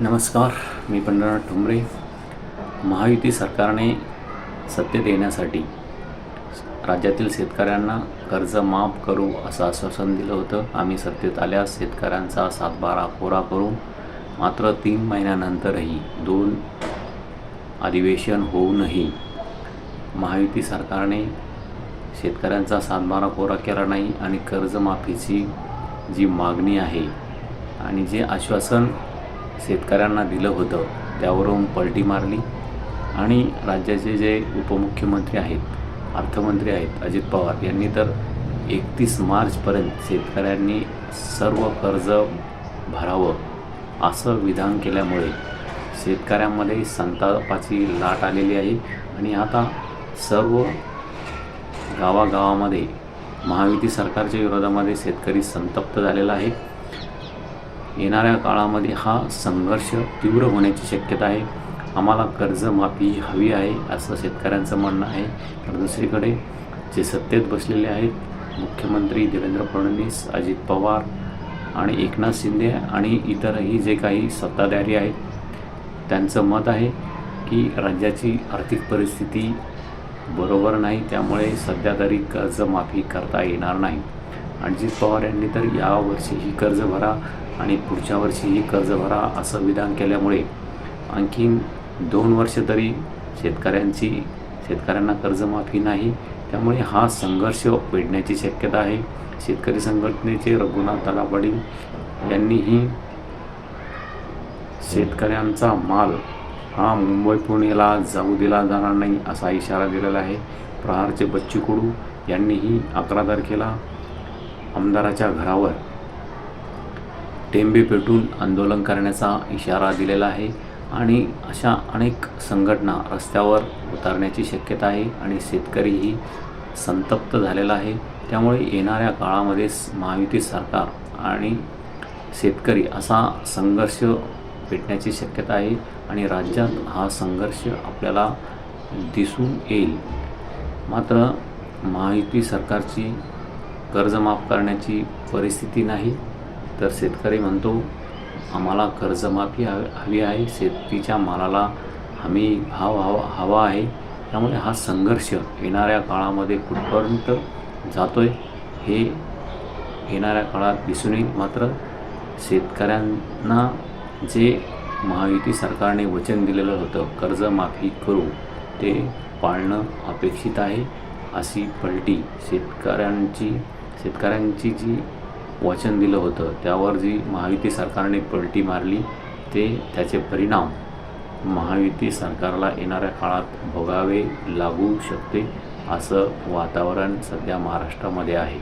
नमस्कार मी पंढरनाथ ठुमरे महायुती सरकारने सत्तेत येण्यासाठी राज्यातील शेतकऱ्यांना कर्ज माफ करू असं आश्वासन दिलं होतं. आम्ही सत्तेत आल्यास शेतकऱ्यांचा सातबारा कोरा करू. मात्र तीन महिन्यानंतरही दोन अधिवेशन होऊनही महायुती सरकारने शेतकऱ्यांचा सातबारा कोरा केला नाही आणि कर्जमाफीची जी मागणी आहे आणि जे आश्वासन शेतकऱ्यांना दिलं होतं त्यावरून पलटी मारली आणि राज्याचे जे उपमुख्यमंत्री आहेत अर्थमंत्री आहेत अजित पवार यांनी तर एकतीस मार्चपर्यंत शेतकऱ्यांनी सर्व कर्ज भरावं असं विधान केल्यामुळे शेतकऱ्यांमध्ये संतापाची लाट आलेली आहे. आणि आता सर्व गावागावामध्ये महायुती सरकारच्या विरोधामध्ये शेतकरी संतप्त झालेला आहे. येणाऱ्या काळामध्ये हा संघर्ष तीव्र होण्याची शक्यता आहे. आम्हाला कर्जमाफी हवी आहे असं शेतकऱ्यांचं म्हणणं आहे. तर दुसरीकडे जे सत्तेत बसलेले आहेत मुख्यमंत्री देवेंद्र फडणवीस अजित पवार आणि एकनाथ शिंदे आणि इतरही जे काही सत्ताधारी आहेत त्यांचं मत आहे की राज्याची आर्थिक परिस्थिती बरोबर नाही त्यामुळे सध्या तरी कर्जमाफी करता येणार नाही. अजित पवार यांनी तर यावर्षीही कर्ज भरा आणि पुढच्या वर्षीही कर्ज भरा असं विधान केल्यामुळे आणखीन दोन वर्ष तरी शेतकऱ्यांची शेतकऱ्यांना कर्जमाफी नाही. त्यामुळे हा संघर्ष पेडण्याची शक्यता आहे. शेतकरी संघटनेचे रघुनाथ तलापाडी यांनीही शेतकऱ्यांचा माल हा मुंबई पुणेला जाऊ दिला जाणार नाही असा इशारा दिलेला आहे. प्रहारचे बच्चू कडू यांनीही अकरा तारखेला आमदाराच्या घरावर टेंबे पेटून आंदोलन करण्याचा इशारा दिलेला आहे आणि अशा अनेक संघटना रस्त्यावर उतरण्याची शक्यता आहे आणि शेतकरीही संतप्त झालेला आहे. त्यामुळे येणाऱ्या काळामध्ये महायुती सरकार आणि शेतकरी असा संघर्ष पेटण्याची शक्यता आहे आणि राज्यात हा संघर्ष आपल्याला दिसून येईल. मात्र महायुती सरकारची कर्ज माफ करण्याची परिस्थिती नाही. तर शेतकरी म्हणतो आम्हाला कर्जमाफी हवी हवी आहे. शेतीच्या मालाला हमी भाव हवा हवा आहे. त्यामुळे हा संघर्ष येणाऱ्या काळामध्ये कुठपर्यंत आहे हे येणाऱ्या काळात दिसून येईल. मात्र शेतकऱ्यांना जे महायुती सरकारने वचन दिलेलं होतं कर्जमाफी करू ते पाळणं अपेक्षित आहे अशी पलटी शेतकऱ्यांची शेतकऱ्यांची जी वचन दिलं होतं. त्यावर जी महायुती सरकारने पलटी मारली ते त्याचे परिणाम महायुती सरकारला येणाऱ्या काळात भोगावे लागू शकते असं वातावरण सध्या महाराष्ट्रामध्ये आहे.